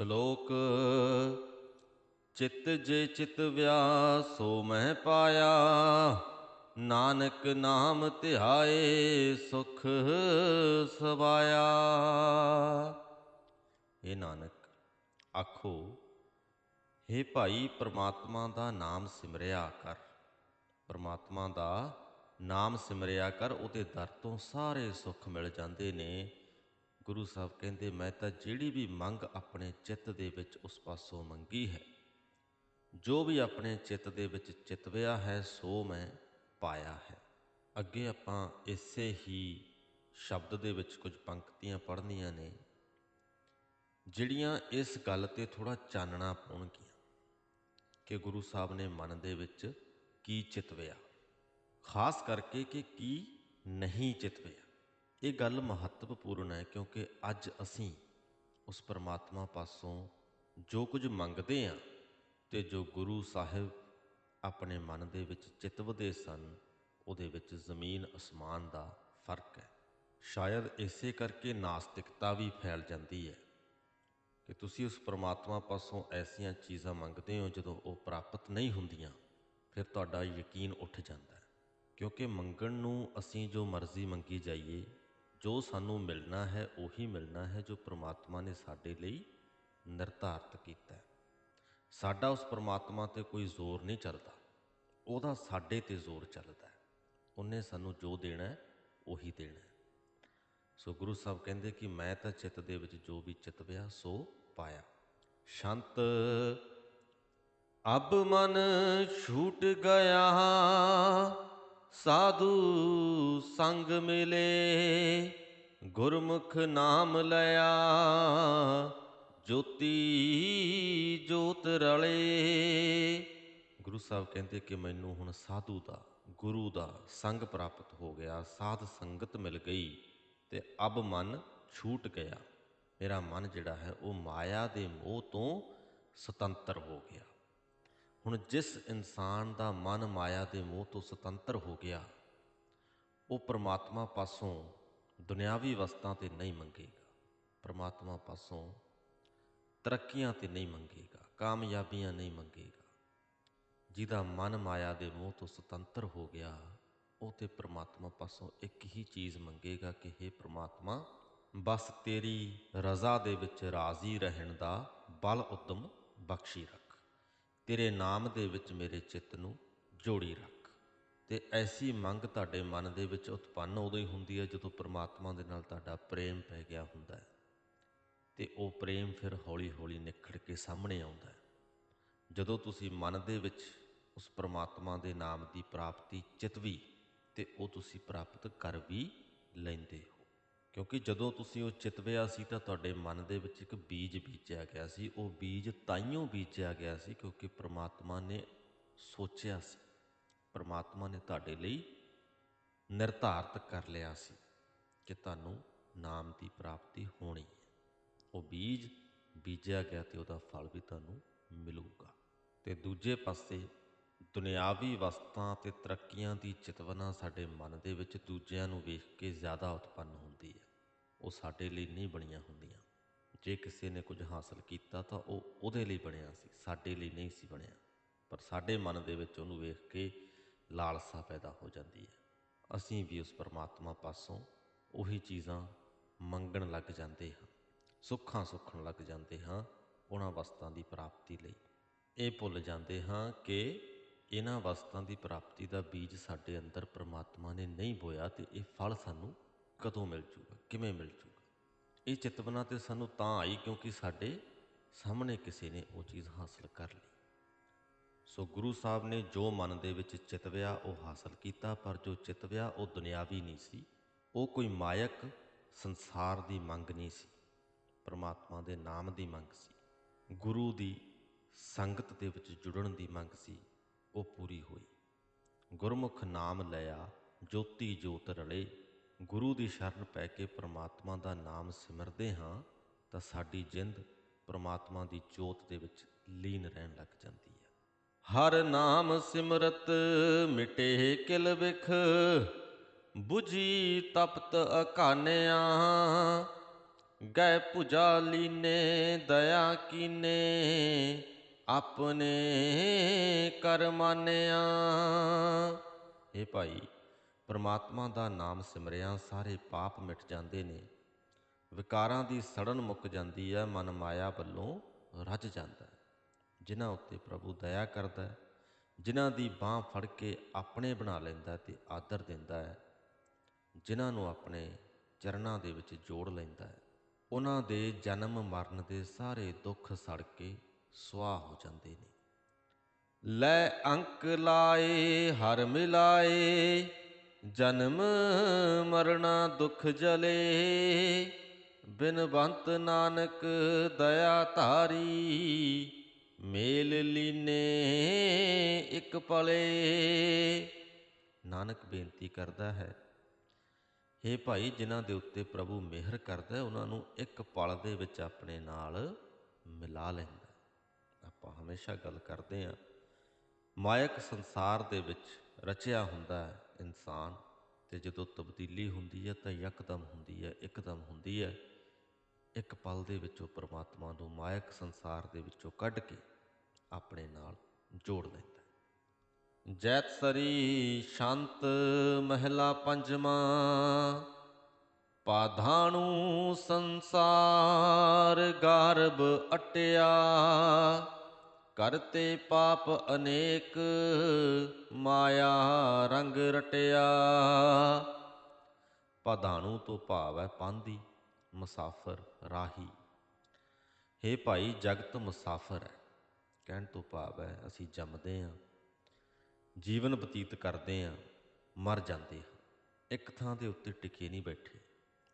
ਸ਼ਲੋਕ, ਚਿਤ ਜੇ ਚਿਤ ਵਿਆ ਸੋ ਮਹਿ ਪਾਇਆ, ਨਾਨਕ ਨਾਮ ਧਿਆਏ ਸੁਖ ਸਵਾਇਆ। ਇਹ ਨਾਨਕ, ਆਖੋ हे ਭਾਈ ਪ੍ਰਮਾਤਮਾ ਦਾ ਨਾਮ ਸਿਮਰਿਆ ਕਰ। ਪ੍ਰਮਾਤਮਾ ਦਾ ਨਾਮ ਸਿਮਰਿਆ ਕਰ, ਉਹਦੇ ਦਰ ਤੋਂ ਸਾਰੇ ਸੁੱਖ ਮਿਲ ਜਾਂਦੇ ਨੇ। ਗੁਰੂ ਸਾਹਿਬ ਕਹਿੰਦੇ, ਮੈਂ ਤਾਂ ਜਿਹੜੀ ਵੀ ਮੰਗ ਆਪਣੇ ਚਿੱਤ ਦੇ ਵਿੱਚ ਉਸ ਪਾਸੋਂ ਮੰਗੀ ਹੈ। ਜੋ ਵੀ ਆਪਣੇ ਚਿੱਤ ਦੇ ਵਿੱਚ ਚਿਤਵਿਆ ਹੈ, ਸੋ ਮੈਂ ਪਾਇਆ ਹੈ। ਅੱਗੇ ਆਪਾਂ ਇਸੇ ਹੀ ਸ਼ਬਦ ਦੇ ਵਿੱਚ ਕੁਝ ਪੰਕਤੀਆਂ ਪੜ੍ਹਨੀਆਂ ਨੇ, ਜਿਹੜੀਆਂ ਇਸ ਗੱਲ ਤੇ ਥੋੜਾ ਚਾਨਣਾ ਪਾਉਣਗੀਆਂ ਕਿ ਗੁਰੂ ਸਾਹਿਬ ਨੇ ਮਨ ਦੇ ਵਿੱਚ ਕੀ ਚਿਤਵਿਆ। ਖਾਸ ਕਰਕੇ ਕਿ ਕੀ ਨਹੀਂ ਚਿਤਵਿਆ। ਇਹ ਗੱਲ ਮਹੱਤਵਪੂਰਨ ਹੈ ਕਿਉਂਕਿ ਅੱਜ ਅਸੀਂ ਉਸ ਪਰਮਾਤਮਾ ਪਾਸੋਂ ਜੋ ਕੁਝ ਮੰਗਦੇ ਹਾਂ ਤੇ ਜੋ ਗੁਰੂ ਸਾਹਿਬ ਆਪਣੇ ਮਨ ਦੇ ਵਿੱਚ ਚਿਤਵਦੇ ਸਨ, ਉਹਦੇ ਵਿੱਚ ਜ਼ਮੀਨ ਅਸਮਾਨ ਦਾ ਫ਼ਰਕ ਹੈ। ਸ਼ਾਇਦ ਇਸੇ ਕਰਕੇ ਨਾਸਤਿਕਤਾ ਵੀ ਫੈਲ ਜਾਂਦੀ ਹੈ ਕਿ ਤੁਸੀਂ ਉਸ ਪਰਮਾਤਮਾ ਪਾਸੋਂ ਐਸੀਆਂ ਚੀਜ਼ਾਂ ਮੰਗਦੇ ਹੋ ਜਦੋਂ ਉਹ ਪ੍ਰਾਪਤ ਨਹੀਂ ਹੁੰਦੀਆਂ, ਫਿਰ ਤੁਹਾਡਾ ਯਕੀਨ ਉੱਠ ਜਾਂਦਾ ਹੈ। ਕਿਉਂਕਿ ਮੰਗਣ ਨੂੰ ਅਸੀਂ ਜੋ ਮਰਜ਼ੀ ਮੰਗੀ ਜਾਈਏ ਜੋ ਸਾਨੂੰ ਮਿਲਣਾ ਹੈ, ਉਹੀ ਮਿਲਣਾ ਹੈ ਜੋ ਪ੍ਰਮਾਤਮਾ ਨੇ ਸਾਡੇ ਲਈ ਨਿਰਧਾਰਤ ਕੀਤਾ ਹੈ। ਸਾਡਾ ਉਸ ਪ੍ਰਮਾਤਮਾ ਤੇ ਕੋਈ ਜ਼ੋਰ ਨਹੀਂ ਚੱਲਦਾ। ਉਹਦਾ ਸਾਡੇ ਤੇ ਜ਼ੋਰ ਚੱਲਦਾ ਹੈ। ਉਹਨੇ ਸਾਨੂੰ ਜੋ ਦੇਣਾ ਹੈ, ਉਹੀ ਦੇਣਾ ਹੈ। ਸੋ ਗੁਰੂ ਸਾਹਿਬ ਕਹਿੰਦੇ ਕਿ ਮੈਂ ਤਾਂ ਚਿੱਤ ਦੇ ਵਿੱਚ ਜੋ ਵੀ ਚਿਤਵਿਆ ਸੋ ਪਾਇਆ। ਸ਼ੰਤ ਅਬ ਮਨ ਛੂਟ ਗਿਆ ਸਾਧੂ ਸੰਗ ਮਿਲੇ, ਗੁਰਮੁਖ ਨਾਮ ਲਿਆ। ਜੋਤੀ ਜੋਤ ਰਲੇ। ਗੁਰੂ ਸਾਹਿਬ ਕਹਿੰਦੇ ਕਿ ਮੈਨੂੰ ਹੁਣ ਸਾਧੂ ਦਾ, ਗੁਰੂ ਦਾ ਸੰਗ ਪ੍ਰਾਪਤ ਹੋ ਗਿਆ। ਸਾਧ ਸੰਗਤ ਮਿਲ ਗਈ ਤੇ ਅਬ ਮਨ ਛੂਟ ਗਿਆ। ਮੇਰਾ ਮਨ ਜਿਹੜਾ ਹੈ ਉਹ ਮਾਇਆ ਦੇ ਮੋਹ ਤੋਂ ਸੁਤੰਤਰ ਹੋ ਗਿਆ। ਹੁਣ ਜਿਸ ਇਨਸਾਨ ਦਾ ਮਨ ਮਾਇਆ ਦੇ ਮੋਹ ਤੋਂ ਸੁਤੰਤਰ ਹੋ ਗਿਆ, ਉਹ ਪ੍ਰਮਾਤਮਾ ਪਾਸੋਂ ਦੁਨਿਆਵੀ ਵਸਤਾਂ ਤੇ ਨਹੀਂ ਮੰਗੇਗਾ। ਪ੍ਰਮਾਤਮਾ ਪਾਸੋਂ ਤਰੱਕੀਆਂ ਤੇ ਨਹੀਂ ਮੰਗੇਗਾ, ਕਾਮਯਾਬੀਆਂ ਨਹੀਂ ਮੰਗੇਗਾ। ਜਿਹਦਾ ਮਨ ਮਾਇਆ ਦੇ ਮੋਹ ਤੋਂ ਸੁਤੰਤਰ ਹੋ ਗਿਆ, ਉਹ ਤੇ ਪ੍ਰਮਾਤਮਾ ਪਾਸੋਂ ਇੱਕ ਹੀ ਚੀਜ਼ ਮੰਗੇਗਾ ਕਿ हे ਪ੍ਰਮਾਤਮਾ, ਬਸ ਤੇਰੀ ਰਜ਼ਾ ਦੇ ਵਿੱਚ ਰਾਜ਼ੀ ਰਹਿਣ ਦਾ ਬਲ ਉਦਮ ਬਖਸ਼ੀ ਰੱਖ। ਤੇਰੇ ਨਾਮ ਦੇ ਵਿੱਚ ਮੇਰੇ ਚਿੱਤ ਨੂੰ ਜੋੜੀ ਰੱਖ। ਤੇ ਐਸੀ ਮੰਗ ਤੁਹਾਡੇ ਮਨ ਦੇ ਵਿੱਚ ਉਤਪੰਨ ਉਦੋਂ ਹੀ ਹੁੰਦੀ ਹੈ ਜਦੋਂ ਪ੍ਰਮਾਤਮਾ ਦੇ ਨਾਲ ਤੁਹਾਡਾ ਪ੍ਰੇਮ ਪੈ ਗਿਆ ਹੁੰਦਾ ਹੈ। ਤੇ ਉਹ ਪ੍ਰੇਮ ਫਿਰ ਹੌਲੀ-ਹੌਲੀ ਨਿਖੜ ਕੇ ਸਾਹਮਣੇ ਆਉਂਦਾ ਹੈ। ਜਦੋਂ ਤੁਸੀਂ ਮਨ ਦੇ ਵਿੱਚ ਉਸ ਪ੍ਰਮਾਤਮਾ ਦੇ ਨਾਮ ਦੀ ਪ੍ਰਾਪਤੀ ਚਿਤਵੀ ਤੇ ਉਹ ਤੁਸੀਂ ਪ੍ਰਾਪਤ ਕਰ ਵੀ ਲੈਂਦੇ ਹੋ। ਕਿਉਂਕਿ ਜਦੋਂ ਤੁਸੀਂ ਉਹ ਚਿਤਵਿਆ ਸੀ ਤਾਂ ਤੁਹਾਡੇ ਮਨ ਦੇ ਵਿੱਚ ਇੱਕ ਬੀਜ ਬੀਜਿਆ ਗਿਆ ਸੀ। ਉਹ ਬੀਜ ਤਾਈਓ ਬੀਜਿਆ ਗਿਆ ਸੀ ਕਿਉਂਕਿ ਪ੍ਰਮਾਤਮਾ ਨੇ ਸੋਚਿਆ ਸੀ। ਪ੍ਰਮਾਤਮਾ ਨੇ ਤੁਹਾਡੇ ਲਈ ਨਿਰਧਾਰਤ ਕਰ ਲਿਆ ਸੀ ਕਿ ਤੁਹਾਨੂੰ ਨਾਮ ਦੀ ਪ੍ਰਾਪਤੀ ਹੋਣੀ ਹੈ। ਉਹ ਬੀਜ ਬੀਜਿਆ ਗਿਆ ਤੇ ਉਹਦਾ ਫਲ ਵੀ ਤੁਹਾਨੂੰ ਮਿਲੂਗਾ। ਤੇ ਦੂਜੇ ਪਾਸੇ ਦੁਨਿਆਵੀ ਵਸਤਾਂ ਤੇ ਤਰੱਕੀਆਂ ਦੀ ਚਿਤਵਨਾ ਸਾਡੇ ਮਨ ਦੇ ਵਿੱਚ ਦੂਜਿਆਂ ਨੂੰ ਵੇਖ ਕੇ ਜ਼ਿਆਦਾ ਉਤਪੰਨ ਹੁੰਦੀ ਉਹ ਸਾਡੇ ਲਈ ਨਹੀਂ ਬਣੀਆਂ ਹੁੰਦੀਆਂ। ਜੇ ਕਿਸੇ ਨੇ ਕੁਝ ਹਾਸਲ ਕੀਤਾ ਤਾਂ ਉਹ ਉਹਦੇ ਲਈ ਬਣਿਆ ਸੀ, ਸਾਡੇ ਲਈ ਨਹੀਂ ਸੀ ਬਣਿਆ। ਪਰ ਸਾਡੇ ਮਨ ਦੇ ਵਿੱਚ ਉਹਨੂੰ ਵੇਖ ਕੇ ਲਾਲਸਾ ਪੈਦਾ ਹੋ ਜਾਂਦੀ ਹੈ। ਅਸੀਂ ਵੀ ਉਸ ਪਰਮਾਤਮਾ ਪਾਸੋਂ ਉਹੀ ਚੀਜ਼ਾਂ ਮੰਗਣ ਲੱਗ ਜਾਂਦੇ ਹਾਂ, ਸੁੱਖਾਂ ਸੁੱਖਣ ਲੱਗ ਜਾਂਦੇ ਹਾਂ ਉਹਨਾਂ ਵਸਤਾਂ ਦੀ ਪ੍ਰਾਪਤੀ ਲਈ। ਇਹ ਭੁੱਲ ਜਾਂਦੇ ਹਾਂ ਕਿ ਇਹਨਾਂ ਵਸਤਾਂ ਦੀ ਪ੍ਰਾਪਤੀ ਦਾ ਬੀਜ ਸਾਡੇ ਅੰਦਰ ਪ੍ਰਮਾਤਮਾ ਨੇ ਨਹੀਂ ਬੋਇਆ ਤੇ ਇਹ ਫਲ ਸਾਨੂੰ ਕਦੋਂ ਮਿਲ ਜੂਗਾ? ਕਿਵੇਂ ਮਿਲ ਜੂਗਾ? ਇਹ ਚਿਤਵਨਾ ਤੇ ਸਾਨੂੰ ਤਾਂ ਆਈ ਕਿਉਂਕਿ ਸਾਡੇ ਸਾਹਮਣੇ ਕਿਸੇ ਨੇ ਉਹ ਚੀਜ਼ ਹਾਸਲ ਕਰ ਲਈ। ਸੋ ਗੁਰੂ ਸਾਹਿਬ ਨੇ ਜੋ ਮਨ ਦੇ ਵਿੱਚ ਚਿਤਵਿਆ, ਉਹ ਹਾਸਲ ਕੀਤਾ, ਪਰ ਜੋ ਚਿਤਵਿਆ, ਉਹ ਦੁਨਿਆਵੀ ਨਹੀਂ ਸੀ। ਉਹ ਕੋਈ ਮਾਇਕ ਸੰਸਾਰ ਦੀ ਮੰਗ ਨਹੀਂ ਸੀ। ਪਰਮਾਤਮਾ ਦੇ ਨਾਮ ਦੀ ਮੰਗ ਸੀ। ਗੁਰੂ ਦੀ ਸੰਗਤ ਦੇ ਵਿੱਚ ਜੁੜਨ ਦੀ ਮੰਗ ਸੀ। ਉਹ ਪੂਰੀ ਹੋਈ। ਗੁਰਮੁਖ ਨਾਮ ਲਿਆ, ਜੋਤੀ ਜੋਤ ਰਲੇ ਗੁਰੂ ਦੀ ਸ਼ਰਨ ਪੈ ਕੇ ਪ੍ਰਮਾਤਮਾ ਦਾ ਨਾਮ ਸਿਮਰਦੇ ਹਾਂ, ਤਾਂ ਸਾਡੀ ਜਿੰਦ ਪ੍ਰਮਾਤਮਾ ਦੀ ਜੋਤ ਦੇ ਵਿੱਚ ਲੀਨ ਰਹਿਣ ਲੱਗ ਜਾਂਦੀ ਹੈ। ਹਰ ਨਾਮ ਸਿਮਰਤ ਮਿਟੇ ਕਿਲ ਵਿਖ, ਬੁਝੀ ਤਪਤ ਅਕਾਨਿਆ ਗਏ ਭੁਜਾ ਲੀਨੇ ਦਇਆ ਕੀਨੇ, ਆਪਣੇ ਕਰਮਾਨਿਆ। ਇਹ ਭਾਈ ਪਰਮਾਤਮਾ ਦਾ ਨਾਮ ਸਿਮਰਿਆ ਸਾਰੇ ਪਾਪ ਮਿਟ ਜਾਂਦੇ ਨੇ। ਵਿਕਾਰਾਂ ਦੀ ਸੜਨ ਮੁੱਕ ਜਾਂਦੀ ਹੈ, ਮਨ ਮਾਇਆ ਵੱਲੋਂ ਰੱਜ ਜਾਂਦਾ ਹੈ। ਜਿਨ੍ਹਾਂ ਉੱਤੇ ਪ੍ਰਭੂ ਦਇਆ ਕਰਦਾ ਹੈ, ਜਿਨ੍ਹਾਂ ਦੀ ਬਾਹ ਫੜ ਕੇ ਆਪਣੇ ਬਣਾ ਲੈਂਦਾ ਹੈ ਤੇ ਆਦਰ ਦਿੰਦਾ ਹੈ, ਜਿਨ੍ਹਾਂ ਨੂੰ ਆਪਣੇ ਚਰਨਾਂ ਦੇ ਵਿੱਚ ਜੋੜ ਲੈਂਦਾ ਹੈ। ਉਹਨਾਂ ਦੇ ਜਨਮ ਮਰਨ ਦੇ ਸਾਰੇ ਦੁੱਖ ਸੜ ਕੇ ਸੁਆਹ ਹੋ ਜਾਂਦੇ ਨੇ। ਲੈ ਅੰਕ ਲਾਏ, ਹਰ ਮਿਲਾਏ ਜਨਮ ਮਰਣਾ ਦੁਖ ਜਲੇ ਬਿਨ ਬੰਤ ਨਾਨਕ ਦਇਆ ਧਾਰੀ ਮੇਲ ਲੀਨੇ ਇੱਕ ਪਲੇ। ਨਾਨਕ ਬੇਨਤੀ ਕਰਦਾ ਹੈ ਹੇ ਭਾਈ ਜਿਨ੍ਹਾਂ ਦੇ ਉੱਤੇ ਪ੍ਰਭੂ ਮਿਹਰ ਕਰਦਾ ਹੈ, ਉਹਨਾਂ ਨੂੰ ਇੱਕ ਪਲ ਦੇ ਵਿੱਚ ਆਪਣੇ ਨਾਲ ਮਿਲਾ ਲੈਂਦਾ। ਆਪਾਂ ਹਮੇਸ਼ਾ ਗੱਲ ਕਰਦੇ ਹਾਂ ਮਾਇਕ ਸੰਸਾਰ ਦੇ ਵਿੱਚ ਰਚਿਆ ਹੁੰਦਾ ਹੈ ਇਨਸਾਨ ਤੇ ਜਦੋਂ ਤਬਦੀਲੀ ਹੁੰਦੀ ਹੈ ਤਾਂ ਯਕਦਮ ਹੁੰਦੀ ਹੈ, ਇੱਕਦਮ ਹੁੰਦੀ ਹੈ। ਇੱਕ ਪਲ ਦੇ ਵਿੱਚੋਂ ਪਰਮਾਤਮਾ ਨੂੰ ਮਾਇਕ ਸੰਸਾਰ ਦੇ ਵਿੱਚੋਂ ਕੱਢ ਕੇ ਆਪਣੇ ਨਾਲ ਜੋੜ ਲੈਂਦਾ ਹੈ। ਜੈਤ ਸਰੀ ਸ਼ਾਂਤ ਮਹਿਲਾ ਪੰਜਵਾਂ, ਪਾਧਾਣੂ ਸੰਸਾਰ ਗਰਭ ਅਟਿਆ। ਕਰਤੇ ਪਾਪ ਅਨੇਕ, ਮਾਇਆ ਰੰਗ ਰਟਿਆ। ਪਾਧਾਣੂ ਤੋਂ ਭਾਵ ਹੈ ਪਾਂਦੀ ਮੁਸਾਫਰ ਰਾਹੀ। ਹੇ ਭਾਈ, ਜਗਤ ਮੁਸਾਫਰ ਹੈ। ਕਹਿਣ ਤੋਂ ਭਾਵ ਹੈ ਅਸੀਂ ਜੰਮਦੇ ਹਾਂ, ਜੀਵਨ ਬਤੀਤ ਕਰਦੇ ਹਾਂ, ਮਰ ਜਾਂਦੇ ਹਾਂ। ਇੱਕ ਥਾਂ ਦੇ ਉੱਤੇ ਟਿਕੇ ਨਹੀਂ ਬੈਠੇ,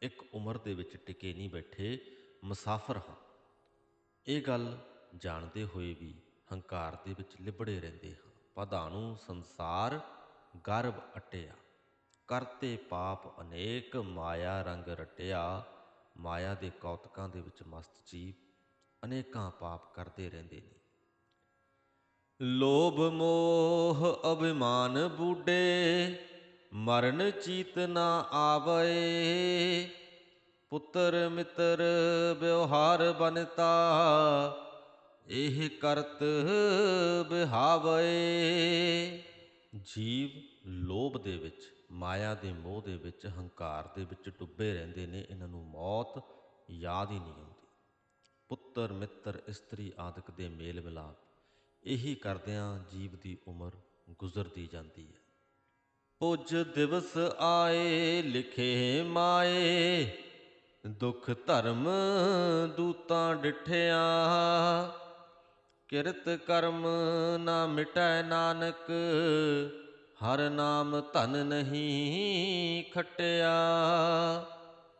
ਇੱਕ ਉਮਰ ਦੇ ਵਿੱਚ ਟਿਕੇ ਨਹੀਂ ਬੈਠੇ ਮੁਸਾਫਰ ਹਾਂ। ਇਹ ਗੱਲ ਜਾਣਦੇ ਹੋਏ ਵੀ ਹੰਕਾਰ ਦੇ ਵਿੱਚ ਲਿਬੜੇ ਰਹਿੰਦੇ ਹਾਂ। ਪਧਾਣੂ ਸੰਸਾਰ ਗਰਭ ਅਟਿਆ। ਕਰਤੇ ਪਾਪ ਅਨੇਕ ਮਾਇਆ ਰੰਗ ਰਟਿਆ। ਮਾਇਆ ਦੇ ਕੌਤਕਾਂ ਦੇ ਵਿੱਚ ਮਸਤ ਜੀਵ ਅਨੇਕਾਂ ਪਾਪ ਕਰਦੇ ਰਹਿੰਦੇ ਨੇ। ਲੋਭ ਮੋਹ ਅਭਿਮਾਨ ਬੂਡੇ ਮਰਨ ਚੀਤ ਨਾ ਆਵੇ ਪੁੱਤਰ ਮਿੱਤਰ ਵਿਵਹਾਰ ਬਨਤਾ ਇਹ ਕਰਤ ਬਿਹਾਵੇ। ਜੀਵ ਲੋਭ ਦੇ ਵਿੱਚ, ਮਾਇਆ ਦੇ ਮੋਹ ਦੇ ਵਿੱਚ, ਹੰਕਾਰ ਦੇ ਵਿੱਚ ਡੁੱਬੇ ਰਹਿੰਦੇ ਨੇ, ਇਹਨਾਂ ਨੂੰ ਮੌਤ ਯਾਦ ਹੀ ਨਹੀਂ ਆਉਂਦੀ ਪੁੱਤਰ, ਮਿੱਤਰ, ਇਸਤਰੀ ਆਦਿਕ ਦੇ ਮੇਲ ਮਿਲਾਪ, ਇਹੀ ਕਰਦਿਆਂ ਜੀਵ ਦੀ ਉਮਰ ਗੁਜ਼ਰਦੀ ਜਾਂਦੀ ਹੈ। ਪੁੱਜ ਦਿਵਸ ਆਏ, ਲਿਖੇ ਮਾਏ, ਦੁਖ ਧਰਮ ਦੂਤਾਂ ਡਿਠਿਆ। ਕਿਰਤ ਕਰਮ ਨਾ ਮਿਟੈ ਨਾਨਕ, ਹਰ ਨਾਮ ਧਨ ਨਹੀਂ ਖਟਿਆ।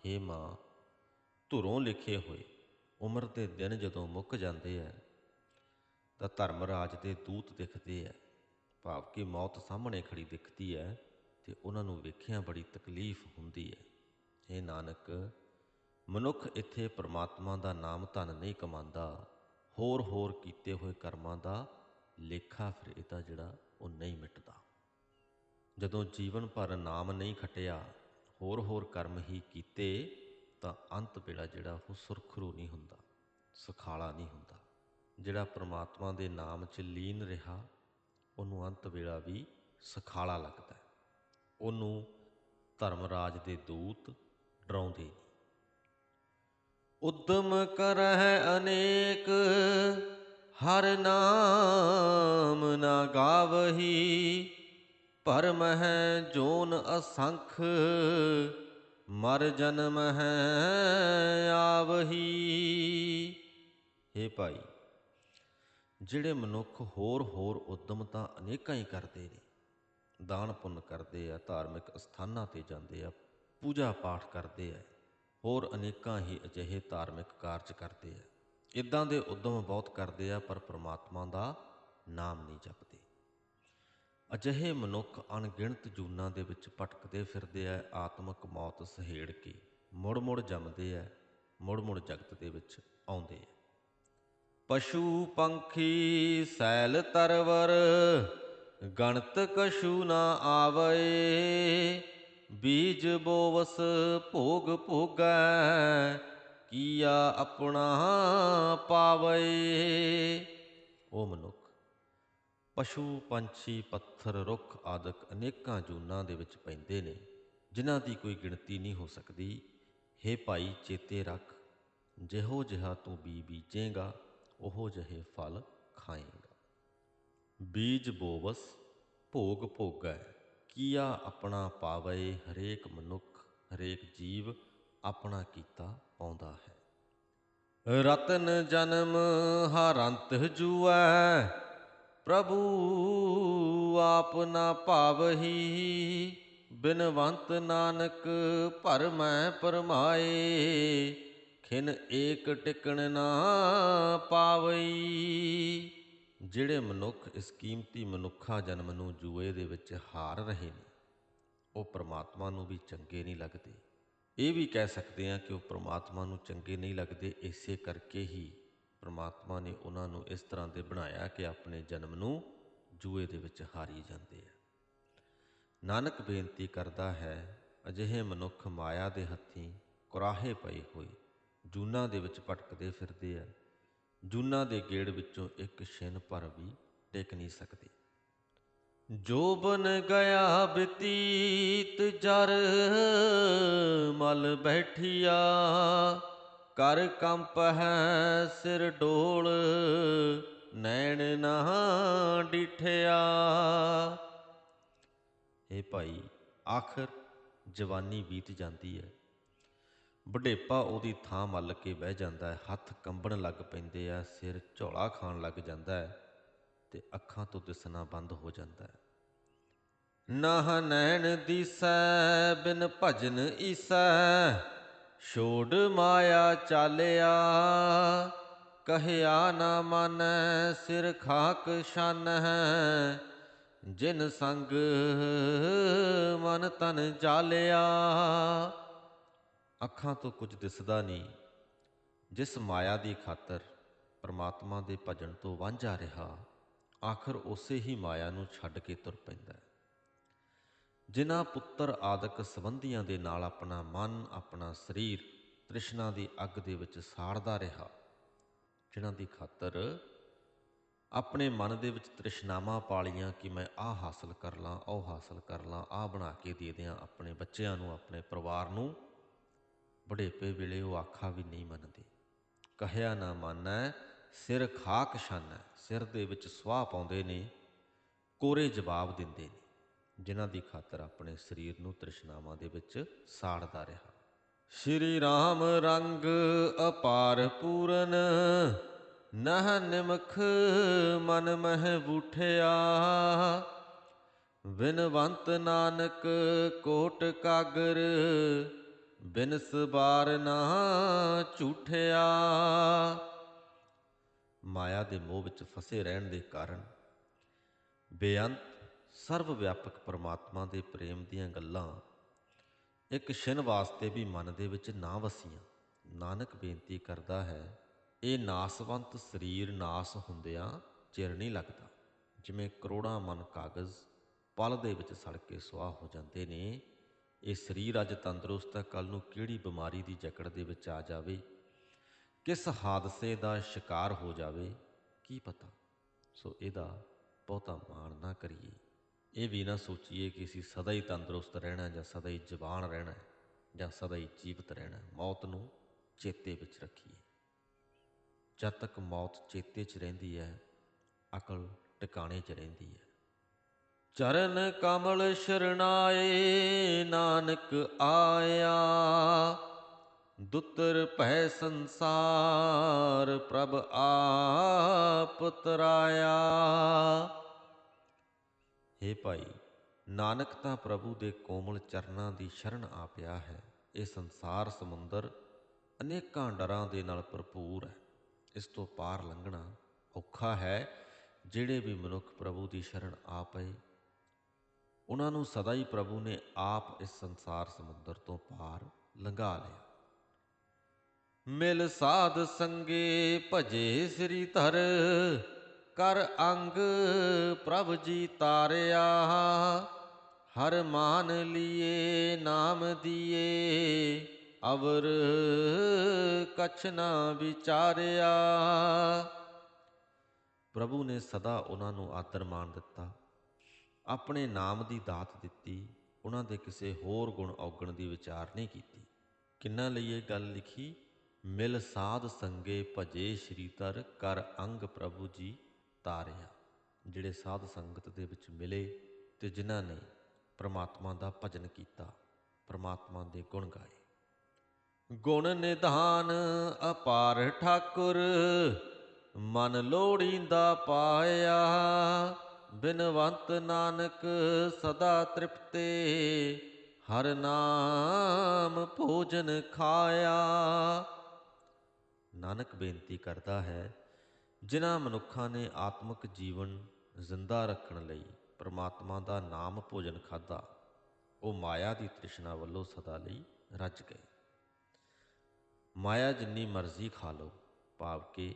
ਹੇ ਮਾਂ, ਧੁਰੋਂ ਲਿਖੇ ਹੋਏ, ਉਮਰ ਦੇ ਦਿਨ ਜਦੋਂ ਮੁੱਕ ਜਾਂਦੇ ਆ ਤਾਂ ਧਰਮ ਰਾਜ ਦੇ ਦੂਤ ਦਿਖਦੇ ਆ ਭਾਵ ਕਿ ਮੌਤ ਸਾਹਮਣੇ ਖੜੀ ਦਿਖਦੀ ਹੈ ਤੇ ਉਹਨਾਂ ਨੂੰ ਵੇਖਿਆ ਬੜੀ ਤਕਲੀਫ ਹੁੰਦੀ ਹੈ ਇਹ ਨਾਨਕ, ਮਨੁੱਖ ਇੱਥੇ ਪ੍ਰਮਾਤਮਾ ਦਾ ਨਾਮ ਧਨ ਨਹੀਂ ਕਮਾਉਂਦਾ। ਹੋਰ ਹੋਰ ਕੀਤੇ ਹੋਏ ਕਰਮਾਂ ਦਾ ਲੇਖਾ ਫਿਰ ਇਹਦਾ ਜਿਹੜਾ ਉਹ ਨਹੀਂ ਮਿਟਦਾ। ਜਦੋਂ ਜੀਵਨ ਭਰ ਨਾਮ ਨਹੀਂ ਖਟਿਆ ਹੋਰ ਹੋਰ ਕਰਮ ਹੀ ਕੀਤੇ, ਤਾਂ ਅੰਤ ਵੇਲਾ ਜਿਹੜਾ ਉਹ ਸੁਰਖਰੂ ਨਹੀਂ ਹੁੰਦਾ, ਸੁਖਾਲਾ ਨਹੀਂ ਹੁੰਦਾ। ਜਿਹੜਾ ਪ੍ਰਮਾਤਮਾ ਦੇ ਨਾਮ 'ਚ ਲੀਨ ਰਿਹਾ, ਉਹਨੂੰ ਅੰਤ ਵੇਲਾ ਵੀ ਸੁਖਾਲਾ ਲੱਗਦਾ ਉਹਨੂੰ ਧਰਮ ਰਾਜ ਦੇ ਦੂਤ ਡਰਾਉਂਦੇ ਨਹੀਂ। ਉਦਮ ਕਰਹਿ ਅਨੇਕ, ਹਰ ਨਾਮ ਨਾ ਗਾਵਹੀ। ਭਰਮ ਹੈ ਜੋਨ ਅਸੰਖ, ਮਰ ਜਨਮ ਹੈ ਆਵਹੀ। ਹੇ ਭਾਈ, ਜਿਹੜੇ ਮਨੁੱਖ ਹੋਰ ਹੋਰ ਉਦਮ ਤਾਂ ਅਨੇਕਾਂ ਹੀ ਕਰਦੇ ਨੇ ਦਾਨ ਪੁੰਨ ਕਰਦੇ ਆ, ਧਾਰਮਿਕ ਅਸਥਾਨਾਂ ਤੇ ਜਾਂਦੇ ਆ ਪੂਜਾ ਪਾਠ ਕਰਦੇ ਆ ਹੋਰ ਅਨੇਕਾਂ ਹੀ ਅਜਿਹੇ ਧਾਰਮਿਕ ਕਾਰਜ ਕਰਦੇ ਆ। ਇਦਾਂ ਦੇ ਉਦਮ ਬਹੁਤ ਕਰਦੇ ਆ, ਪਰ ਪ੍ਰਮਾਤਮਾ ਦਾ ਨਾਮ ਨਹੀਂ ਜਪਦੇ। ਅਜਿਹੇ ਮਨੁੱਖ ਅਣਗਿਣਤ ਜੂਨਾਂ ਦੇ ਵਿੱਚ ਭਟਕਦੇ ਫਿਰਦੇ ਆ, ਆਤਮਿਕ ਮੌਤ ਸਹੇੜ ਕੇ ਮੁੜ ਮੁੜ ਜੰਮਦੇ ਆ ਮੁੜ ਮੁੜ ਜਗਤ ਦੇ ਵਿੱਚ ਆਉਂਦੇ ਆ। ਪਸ਼ੂ, ਪੰਖੀ, ਸੈਲ, ਤਰਵਰ, ਗਣਤ ਕਸ਼ੂ ਨਾ ਆਵੇ ਬੀਜ ਬੋਵਸ ਭੋਗ ਭੋਗੈ, ਕੀਆ ਆਪਣਾ ਪਾਵੇ। ਉਹ ਮਨੁੱਖ, ਪਸ਼ੂ ਪੰਛੀ ਪੱਥਰ ਰੁੱਖ ਆਦਿਕ ਅਨੇਕਾਂ ਜੂਨਾਂ ਦੇ ਵਿੱਚ ਪੈਂਦੇ ਨੇ, ਜਿਨ੍ਹਾਂ ਦੀ ਕੋਈ ਗਿਣਤੀ ਨਹੀਂ ਹੋ ਸਕਦੀ। ਹੇ ਭਾਈ, ਚੇਤੇ ਰੱਖ, ਜਿਹੋ ਜਿਹਾ ਤੂੰ ਬੀ ਬੀਜੇਗਾ, ਉਹੋ ਜਿਹੇ ਫਲ ਖਾਏਗਾ। ਬੀਜ ਬੋਵਸ ਭੋਗ ਭੋਗੈ। ਕੀਆ ਆਪਣਾ ਪਾਵੇ ਹਰੇਕ ਮਨੁੱਖ, ਹਰੇਕ ਜੀਵ ਆਪਣਾ ਕੀਤਾ ਪਾਉਂਦਾ ਹੈ। ਰਤਨ ਜਨਮ ਹਰੰਤ ਜੂਐ, ਪ੍ਰਭੂ ਆਪ ਨਾ ਭਾਵਹੀ, ਬਿਨਵੰਤ ਨਾਨਕ ਭਰਮੈ ਪਰਮਾਏ ਖਿਨ ਏਕ ਟਿਕਣ ਨਾ ਪਾਵਈ। ਜਿਹੜੇ ਮਨੁੱਖ ਇਸ ਕੀਮਤੀ ਮਨੁੱਖਾ ਜਨਮ ਨੂੰ ਜੂਏ ਦੇ ਵਿੱਚ ਹਾਰ ਰਹੇ ਨੇ, ਉਹ ਪ੍ਰਮਾਤਮਾ ਨੂੰ ਵੀ ਚੰਗੇ ਨਹੀਂ ਲੱਗਦੇ। ਇਹ ਵੀ ਕਹਿ ਸਕਦੇ ਹਾਂ ਕਿ ਉਹ ਪ੍ਰਮਾਤਮਾ ਨੂੰ ਚੰਗੇ ਨਹੀਂ ਲੱਗਦੇ, ਇਸੇ ਕਰਕੇ ਹੀ ਪ੍ਰਮਾਤਮਾ ਨੇ ਉਹਨਾਂ ਨੂੰ ਇਸ ਤਰ੍ਹਾਂ ਦੇ ਬਣਾਇਆ ਕਿ ਆਪਣੇ ਜਨਮ ਨੂੰ ਜੂਏ ਦੇ ਵਿੱਚ ਹਾਰੀ ਜਾਂਦੇ ਆ। ਨਾਨਕ ਬੇਨਤੀ ਕਰਦਾ ਹੈ, ਅਜਿਹੇ ਮਨੁੱਖ ਮਾਇਆ ਦੇ ਹੱਥੀਂ ਕੁਰਾਹੇ ਪਏ ਹੋਏ, ਜੂਨਾਂ ਦੇ ਵਿੱਚ ਭਟਕਦੇ ਫਿਰਦੇ ਆ। ਜੂਨਾਂ ਦੇ ਗੇੜ ਵਿੱਚੋਂ ਇੱਕ ਛਿਨ ਭਰ ਵੀ ਟਿਕ ਨਹੀਂ ਸਕਦੇ। ਜੋਬਨ ਗਿਆ ਬਤੀਤ ਜਰ, ਮਲ ਬੈਠੀਆ, ਕਰ ਕੰਪ ਹੈ ਸਿਰ ਡੋਲ, ਨੈਣ ਨਾ ਡਿਠਿਆ। ਏ ਭਾਈ, ਆਖਰ ਜਵਾਨੀ ਬੀਤ ਜਾਂਦੀ ਹੈ। ਬੁਢੇਪਾ ਉਹਦੀ ਥਾਂ ਮੱਲ ਕੇ ਬਹਿ ਜਾਂਦਾ ਹੈ। ਹੱਥ ਕੰਬਣ ਲੱਗ ਪੈਂਦੇ ਆ, ਸਿਰ ਝੋਲਾ ਖਾਣ ਲੱਗ ਜਾਂਦਾ ਹੈ ਤੇ ਅੱਖਾਂ ਤੋਂ ਦਿਸਣਾ ਬੰਦ ਹੋ ਜਾਂਦਾ ਹੈ। ਨਾਹ ਨੈਣ ਦੀਸੈ, ਬਿਨ ਭਜਨ ਈਸੈ, ਛੋੜ ਮਾਇਆ ਚਾਲਿਆ, ਕਹਿਆ ਨਾ ਮਨੈ, ਸਿਰ ਖਾਕ ਸ਼ਨ ਹੈ ਜਿਨ ਸੰਗ ਮਨ ਤਨ ਜਾਲਿਆ ਅੱਖਾਂ ਤੋਂ ਕੁਝ ਦਿਸਦਾ ਨਹੀਂ। ਜਿਸ ਮਾਇਆ ਦੀ ਖਾਤਰ ਪਰਮਾਤਮਾ ਦੇ ਭਜਨ ਤੋਂ ਵਾਂਝਾ ਰਿਹਾ, ਆਖਰ ਉਸੇ ਹੀ ਮਾਇਆ ਨੂੰ ਛੱਡ ਕੇ ਤੁਰ ਪੈਂਦਾ ਹੈ। ਜਿਨ੍ਹਾਂ ਪੁੱਤਰ ਆਦਿਕ ਸੰਬੰਧੀਆਂ ਦੇ ਨਾਲ ਆਪਣਾ ਮਨ, ਆਪਣਾ ਸਰੀਰ ਤ੍ਰਿਸ਼ਨਾ ਦੀ ਅੱਗ ਦੇ ਵਿੱਚ ਸਾੜਦਾ ਰਿਹਾ, ਜਿਨ੍ਹਾਂ ਦੀ ਖਾਤਰ ਆਪਣੇ ਮਨ ਦੇ ਵਿੱਚ ਤ੍ਰਿਸ਼ਨਾਵਾਂ ਪਾਲੀਆਂ ਕਿ ਮੈਂ ਆਹ ਹਾਸਲ ਕਰ ਲਾਂ, ਉਹ ਹਾਸਲ ਕਰ ਲਾਂ, ਆਹ ਬਣਾ ਕੇ ਦੇ ਦਿਆਂ ਆਪਣੇ ਬੱਚਿਆਂ ਨੂੰ, ਆਪਣੇ ਪਰਿਵਾਰ ਨੂੰ ਬੁਢੇਪੇ ਵੇਲੇ ਉਹ ਆਖਾ ਵੀ ਨਹੀਂ ਮੰਨਦੇ। ਕਹਿਆ ਨਾ ਮੰਨੈ, ਸਿਰ ਖਾਕ ਛਾਨੈ, ਸਿਰ ਦੇ ਵਿੱਚ ਸੁਆਹ ਪਾਉਂਦੇ ਨੇ, ਕੋਰੇ ਜਵਾਬ ਦਿੰਦੇ ਨੇ, ਜਿਨ੍ਹਾਂ ਦੀ ਖਾਤਰ ਆਪਣੇ ਸਰੀਰ ਨੂੰ ਤ੍ਰਿਸ਼ਨਾਵਾਂ ਦੇ ਵਿੱਚ ਸਾੜਦਾ ਰਿਹਾ। ਸ਼੍ਰੀ ਰਾਮ ਰੰਗ ਅਪਾਰ ਪੂਰਨ, ਨਹ ਨਿਮਖ ਮਨ ਮਹਿ ਬੂਠਿਆ ਬਿਨਵੰਤ ਨਾਨਕ ਕੋਟ ਕਾਗਰ ਬਿਨਸ ਬਾਰ ਨਾ ਝੂਠਿਆ। ਮਾਇਆ ਦੇ ਮੋਹ ਵਿੱਚ ਫਸੇ ਰਹਿਣ ਦੇ ਕਾਰਨ ਬੇਅੰਤ ਸਰਵ ਵਿਆਪਕ ਪਰਮਾਤਮਾ ਦੇ ਪ੍ਰੇਮ ਦੀਆਂ ਗੱਲਾਂ ਇੱਕ ਛਿਨ ਵਾਸਤੇ ਵੀ ਮਨ ਦੇ ਵਿੱਚ ਨਾ ਵਸੀਆਂ। ਨਾਨਕ ਬੇਨਤੀ ਕਰਦਾ ਹੈ, ਇਹ ਨਾਸਵੰਤ ਸਰੀਰ ਨਾਸ ਹੁੰਦਿਆਂ ਚਿਰ ਨਹੀਂ ਲੱਗਦਾ। ਜਿਵੇਂ ਕਰੋੜਾਂ ਮਨ ਕਾਗਜ਼ ਪਲ ਦੇ ਵਿੱਚ ਸੜ ਕੇ ਸੁਆਹ ਹੋ ਜਾਂਦੇ ਨੇ ਇਹ ਸਰੀਰ ਅੱਜ ਤੰਦਰੁਸਤ ਹੈ ਕੱਲ ਨੂੰ ਕਿਹੜੀ ਬਿਮਾਰੀ ਦੀ ਜਕੜ ਦੇ ਵਿੱਚ ਆ ਜਾਵੇ, ਕਿਸ ਹਾਦਸੇ ਦਾ ਸ਼ਿਕਾਰ ਹੋ ਜਾਵੇ, ਕੀ ਪਤਾ। ਸੋ ਇਹਦਾ ਬਹੁਤਾ ਮਾਣ ਨਾ ਕਰੀਏ। ਇਹ ਵੀ ਨਾ ਸੋਚੀਏ ਕਿ ਅਸੀਂ ਸਦਾ ਹੀ ਤੰਦਰੁਸਤ ਰਹਿਣਾ ਜਾਂ ਸਦਾ ਹੀ ਜਵਾਨ ਰਹਿਣਾ ਜਾਂ ਸਦਾ ਹੀ ਜੀਵਤ ਰਹਿਣਾ ਮੌਤ ਨੂੰ ਚੇਤੇ ਵਿੱਚ ਰੱਖੀਏ। ਜਦ ਤੱਕ ਮੌਤ ਚੇਤੇ 'ਚ ਰਹਿੰਦੀ ਹੈ, ਅਕਲ ਟਿਕਾਣੇ 'ਚ ਰਹਿੰਦੀ ਹੈ। ਚਰਨ ਕਮਲ ਸ਼ਰਨਾਏ, ਨਾਨਕ ਆਇਆ। ਦੁੱਤਰ ਭੈ ਸੰਸਾਰ, ਪ੍ਰਭ ਆਪ ਤਰਾਇਆ। ਹੇ ਭਾਈ, ਨਾਨਕ ਤਾਂ ਪ੍ਰਭੂ ਦੇ ਕੋਮਲ ਚਰਨਾਂ ਦੀ ਸ਼ਰਨ ਆ ਪਿਆ ਹੈ। ਇਹ ਸੰਸਾਰ ਸਮੁੰਦਰ ਅਨੇਕਾਂ ਡਰਾਂ ਦੇ ਨਾਲ ਭਰਪੂਰ ਹੈ। ਇਸ ਤੋਂ ਪਾਰ ਲੰਘਣਾ ਔਖਾ ਹੈ, ਜਿਹੜੇ ਵੀ ਮਨੁੱਖ ਪ੍ਰਭੂ ਦੀ ਸ਼ਰਨ ਆ ਪਏ ਉਹਨਾਂ ਨੂੰ ਸਦਾ ਹੀ ਪ੍ਰਭੂ ਨੇ ਆਪ ਇਸ ਸੰਸਾਰ ਸਮੁੰਦਰ ਤੋਂ ਪਾਰ ਲੰਘਾ ਲਿਆ। ਮਿਲ ਸਾਧ ਸੰਗੇ ਭਜੇ ਸ੍ਰੀ ਧਰ, ਕਰ ਅੰਗ ਪ੍ਰਭ ਜੀ ਤਾਰਿਆ, ਹਰ ਮਾਨ ਲੀਏ ਨਾਮ ਦੀਏ, ਅਵਰ ਕਛ ਨਾ ਵਿਚਾਰਿਆ। ਪ੍ਰਭੂ ਨੇ ਸਦਾ ਉਹਨਾਂ ਨੂੰ ਆਦਰ ਮਾਣ ਦਿੱਤਾ। ਆਪਣੇ ਨਾਮ ਦੀ ਦਾਤ ਦਿੱਤੀ, ਉਹਨਾਂ ਦੇ ਕਿਸੇ ਹੋਰ ਗੁਣ ਔਗਣ ਦੀ ਵਿਚਾਰ ਨਹੀਂ ਕੀਤੀ। ਕਿੰਨਾ ਲਈ ਇਹ ਗੱਲ ਲਿਖੀ? ਮਿਲ ਸਾਧ ਸੰਗੇ ਭਜੇ ਸ਼੍ਰੀ ਤਰ, ਕਰ ਅੰਗ ਪ੍ਰਭੂ ਜੀ ਤਾਰਿਆ। ਜਿਹੜੇ ਸਾਧ ਸੰਗਤ ਦੇ ਵਿੱਚ ਮਿਲੇ ਤੇ ਜਿਨ੍ਹਾਂ ਨੇ ਪ੍ਰਮਾਤਮਾ ਦਾ ਭਜਨ ਕੀਤਾ, ਪ੍ਰਮਾਤਮਾ ਦੇ ਗੁਣ ਗਾਏ। ਗੁਣ ਨਿਧਾਨ ਅਪਾਰ ਠਾਕੁਰ, ਮਨ ਲੋੜੀਂਦਾ ਪਾਇਆ। ਬਿਨਵੰਤ ਨਾਨਕ ਸਦਾ ਤ੍ਰਿਪਤੇ, ਹਰ ਨਾਮ ਭੋਜਨ ਖਾਇਆ। ਨਾਨਕ ਬੇਨਤੀ ਕਰਦਾ ਹੈ, ਜਿਨ੍ਹਾਂ ਮਨੁੱਖਾਂ ਨੇ ਆਤਮਿਕ ਜੀਵਨ ਜ਼ਿੰਦਾ ਰੱਖਣ ਲਈ ਪ੍ਰਮਾਤਮਾ ਦਾ ਨਾਮ ਭੋਜਨ ਖਾਦਾ ਉਹ ਮਾਇਆ ਦੀ ਤ੍ਰਿਸ਼ਨਾ ਵੱਲੋਂ ਸਦਾ ਲਈ ਰੱਜ ਗਏ। ਮਾਇਆ ਜਿੰਨੀ ਮਰਜ਼ੀ ਖਾ ਲਓ, ਭਾਵ ਕਿ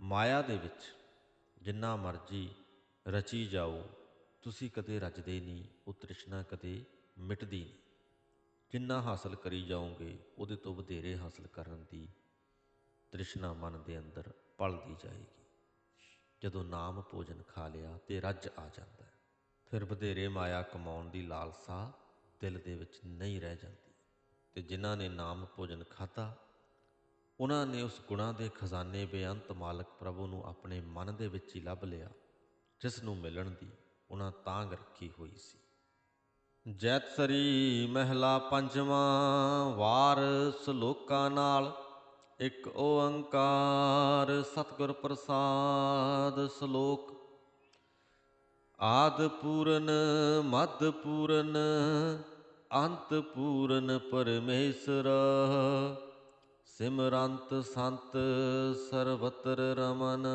ਮਾਇਆ ਦੇ ਵਿੱਚ ਜਿੰਨਾ ਮਰਜ਼ੀ ਰਚੀ ਜਾਓ। ਤੁਸੀਂ ਕਦੇ ਰੱਜਦੇ ਨਹੀਂ, ਉਹ ਤ੍ਰਿਸ਼ਨਾ ਕਦੇ ਮਿਟਦੀ ਨਹੀਂ। ਜਿੰਨਾ ਹਾਸਲ ਕਰੀ ਜਾਓਗੇ, ਉਹਦੇ ਤੋਂ ਵਧੇਰੇ ਹਾਸਲ ਕਰਨ ਦੀ ਤ੍ਰਿਸ਼ਨਾ ਮਨ ਦੇ ਅੰਦਰ ਪਲਦੀ ਜਾਏਗੀ। ਜਦੋਂ ਨਾਮ ਭੋਜਨ ਖਾ ਲਿਆ ਤੇ ਰੱਜ ਆ ਜਾਂਦਾ ਫਿਰ ਵਧੇਰੇ ਮਾਇਆ ਕਮਾਉਣ ਦੀ ਲਾਲਸਾ ਦਿਲ ਦੇ ਵਿੱਚ ਨਹੀਂ ਰਹਿ ਜਾਂਦੀ। ਤੇ ਜਿਨ੍ਹਾਂ ਨੇ ਨਾਮ ਭੋਜਨ ਖਾਧਾ, ਉਹਨਾਂ ਨੇ ਉਸ ਗੁਣਾ ਦੇ ਖਜ਼ਾਨੇ ਬੇਅੰਤ ਮਾਲਕ ਪ੍ਰਭੂ ਨੂੰ ਆਪਣੇ ਮਨ ਦੇ ਵਿੱਚ ਹੀ ਲੱਭ ਲਿਆ। ਜਿਸ ਨੂੰ ਮਿਲਣ ਦੀ ਉਹਨਾਂ ਤਾਂਗ ਰੱਖੀ ਹੋਈ ਸੀ। ਜੈਤਸਰੀ ਮਹਿਲਾ ਪੰਜਵਾਂ ਵਾਰ ਸ਼ਲੋਕਾਂ ਨਾਲ ਇੱਕ ਓੰਕਾਰ, ਸਤਿਗੁਰ ਪ੍ਰਸਾਦ ਸ਼ਲੋਕ। ਆਦ ਪੂਰਨ ਮਦ ਪੂਰਨ, ਅੰਤ ਪੂਰਨ ਪਰਮੇਸ਼ਰ, ਸਿਮਰੰਤ ਸੰਤ ਸਰਵਤਰ ਰਮਨ।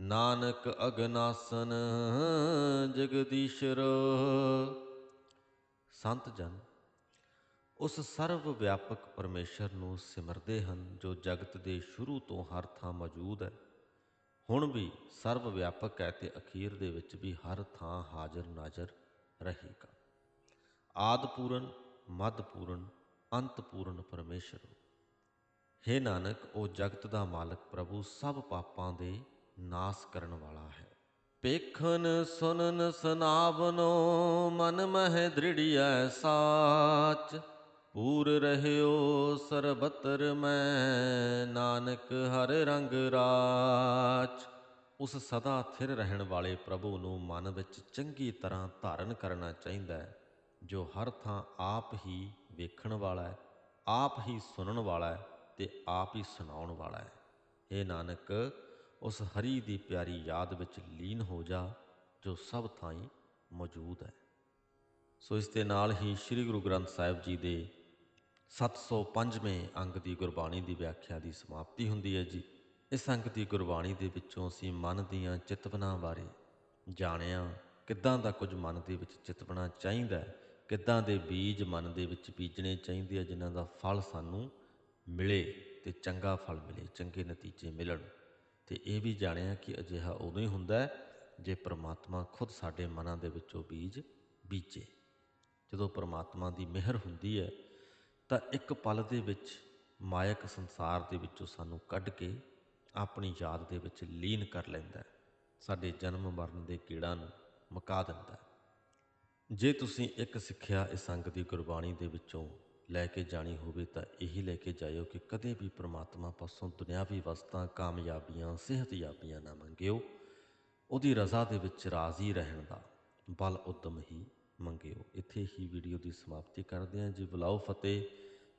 ਨਾਨਕ ਅਗਨਾਸਨ ਜਗਦੀਸ਼ਰ। ਸੰਤ ਜਨ, ਉਸ ਸਰਵ ਵਿਆਪਕ ਪਰਮੇਸ਼ਰ ਨੂੰ ਸਿਮਰਦੇ ਹਨ, ਜੋ ਜਗਤ ਦੇ ਸ਼ੁਰੂ ਤੋਂ ਹਰ ਥਾਂ ਮੌਜੂਦ ਹੈ। ਹੁਣ ਵੀ ਸਰਵ ਵਿਆਪਕ ਹੈ ਤੇ ਅਖੀਰ ਦੇ ਵਿੱਚ ਵੀ ਹਰ ਥਾਂ ਹਾਜ਼ਰ ਨਾਜ਼ਰ ਰਹੇਗਾ। ਆਦ ਪੂਰਨ ਮਦ ਪੂਰਨ ਅੰਤ ਪੂਰਨ ਪਰਮੇਸ਼ਰ। ਹੈ ਨਾਨਕ, ਉਹ ਜਗਤ ਦਾ ਮਾਲਕ ਪ੍ਰਭੂ ਸਭ ਪਾਪਾਂ ਦੇ ਨਾਸ ਕਰਨ ਵਾਲਾ ਹੈ। ਪੇਖਨ ਸੁਨਨ ਸੁਨਾਵਨੋ, ਮਨ ਮਹਿ ਦ੍ਰਿੜੀਐ ਸਾਚ। ਪੂਰ ਰਹਿਓ ਸਰਬਤਰ ਮੈਂ, ਨਾਨਕ ਹਰ ਰੰਗ ਰਾਚ। ਉਸ ਸਦਾ ਥਿਰ ਰਹਿਣ ਵਾਲੇ ਪ੍ਰਭੂ ਨੂੰ ਮਨ ਵਿੱਚ ਚੰਗੀ ਤਰ੍ਹਾਂ ਧਾਰਨ ਕਰਨਾ ਚਾਹੀਦਾ ਹੈ, ਜੋ ਹਰ ਥਾਂ ਆਪ ਹੀ ਵੇਖਣ ਵਾਲਾ ਹੈ, ਆਪ ਹੀ ਸੁਣਨ ਵਾਲਾ ਹੈ ਤੇ ਆਪ ਹੀ ਸੁਣਾਉਣ ਵਾਲਾ ਹੈ। ਇਹ ਨਾਨਕ ਉਸ ਹਰੀ ਦੀ ਪਿਆਰੀ ਯਾਦ ਵਿੱਚ ਲੀਨ ਹੋ ਜਾ, ਜੋ ਸਭ ਥਾਈਂ ਮੌਜੂਦ ਹੈ। ਸੋ ਇਸ ਦੇ ਨਾਲ ਹੀ ਸ੍ਰੀ ਗੁਰੂ ਗ੍ਰੰਥ ਸਾਹਿਬ ਜੀ ਦੇ 705ਵੇਂ ਅੰਗ ਦੀ ਗੁਰਬਾਣੀ ਦੀ ਵਿਆਖਿਆ ਦੀ ਸਮਾਪਤੀ ਹੁੰਦੀ ਹੈ ਜੀ। ਇਸ ਅੰਗ ਦੀ ਗੁਰਬਾਣੀ ਦੇ ਵਿੱਚੋਂ ਅਸੀਂ ਮਨ ਦੀਆਂ ਚਿਤਵਨਾਂ ਬਾਰੇ ਜਾਣਿਆ, ਕਿੱਦਾਂ ਦਾ ਕੁਝ ਮਨ ਦੇ ਵਿੱਚ ਚਿਤਵਣਾ ਚਾਹੀਦਾ ਕਿੱਦਾਂ ਦੇ ਬੀਜ ਮਨ ਦੇ ਵਿੱਚ ਬੀਜਣੇ ਚਾਹੀਦੇ ਆ, ਜਿਨ੍ਹਾਂ ਦਾ ਫਲ ਸਾਨੂੰ ਮਿਲੇ ਤੇ ਚੰਗਾ ਫਲ ਮਿਲੇ, ਚੰਗੇ ਨਤੀਜੇ ਮਿਲਣ। ਤੇ ਇਹ ਵੀ ਜਾਣਿਆ ਕਿ ਅਜਿਹਾ ਉਦੋਂ ਹੀ ਹੁੰਦਾ ਜੇ ਪ੍ਰਮਾਤਮਾ ਖੁਦ ਸਾਡੇ ਮਨਾਂ ਦੇ ਵਿੱਚੋਂ ਬੀਜ ਬੀਜੇ। ਜਦੋਂ ਪ੍ਰਮਾਤਮਾ ਦੀ ਮਿਹਰ ਹੁੰਦੀ ਹੈ, ਤਾਂ ਇੱਕ ਪਲ ਦੇ ਵਿੱਚ ਮਾਇਕ ਸੰਸਾਰ ਦੇ ਵਿੱਚੋਂ ਸਾਨੂੰ ਕੱਢ ਕੇ ਆਪਣੀ ਯਾਦ ਦੇ ਵਿੱਚ ਲੀਨ ਕਰ ਲੈਂਦਾ ਸਾਡੇ ਜਨਮ ਮਰਨ ਦੇ ਕੀੜਾਂ ਨੂੰ ਮੁਕਾ ਦਿੰਦਾ ਜੇ ਤੁਸੀਂ ਇੱਕ ਸਿੱਖਿਆ ਇਸ ਅੰਗ ਦੀ ਗੁਰਬਾਣੀ ਦੇ ਵਿੱਚੋਂ ਲੈ ਕੇ ਜਾਣੀ ਹੋਵੇ ਤਾਂ ਇਹੀ ਲੈ ਕੇ ਜਾਇਓ ਕਿ ਕਦੇ ਵੀ ਪ੍ਰਮਾਤਮਾ ਪਾਸੋਂ ਦੁਨਿਆਵੀ ਵਸਤਾਂ, ਕਾਮਯਾਬੀਆਂ ਸਿਹਤਯਾਬੀਆਂ ਨਾ ਮੰਗਿਓ। ਉਹਦੀ ਰਜ਼ਾ ਦੇ ਵਿੱਚ ਰਾਜ਼ੀ ਰਹਿਣ ਦਾ ਬਲ ਉਦਮ ਹੀ ਮੰਗਿਓ। ਇੱਥੇ ਹੀ ਵੀਡੀਓ ਦੀ ਸਮਾਪਤੀ ਕਰਦੇ ਹਾਂ ਜੀ। ਬੁਲਾਓ ਫਤਿਹ।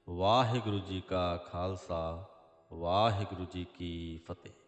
ਵਾਹਿਗੁਰੂ ਜੀ ਕਾ ਖਾਲਸਾ। ਵਾਹਿਗੁਰੂ ਜੀ ਕੀ ਫਤਿਹ।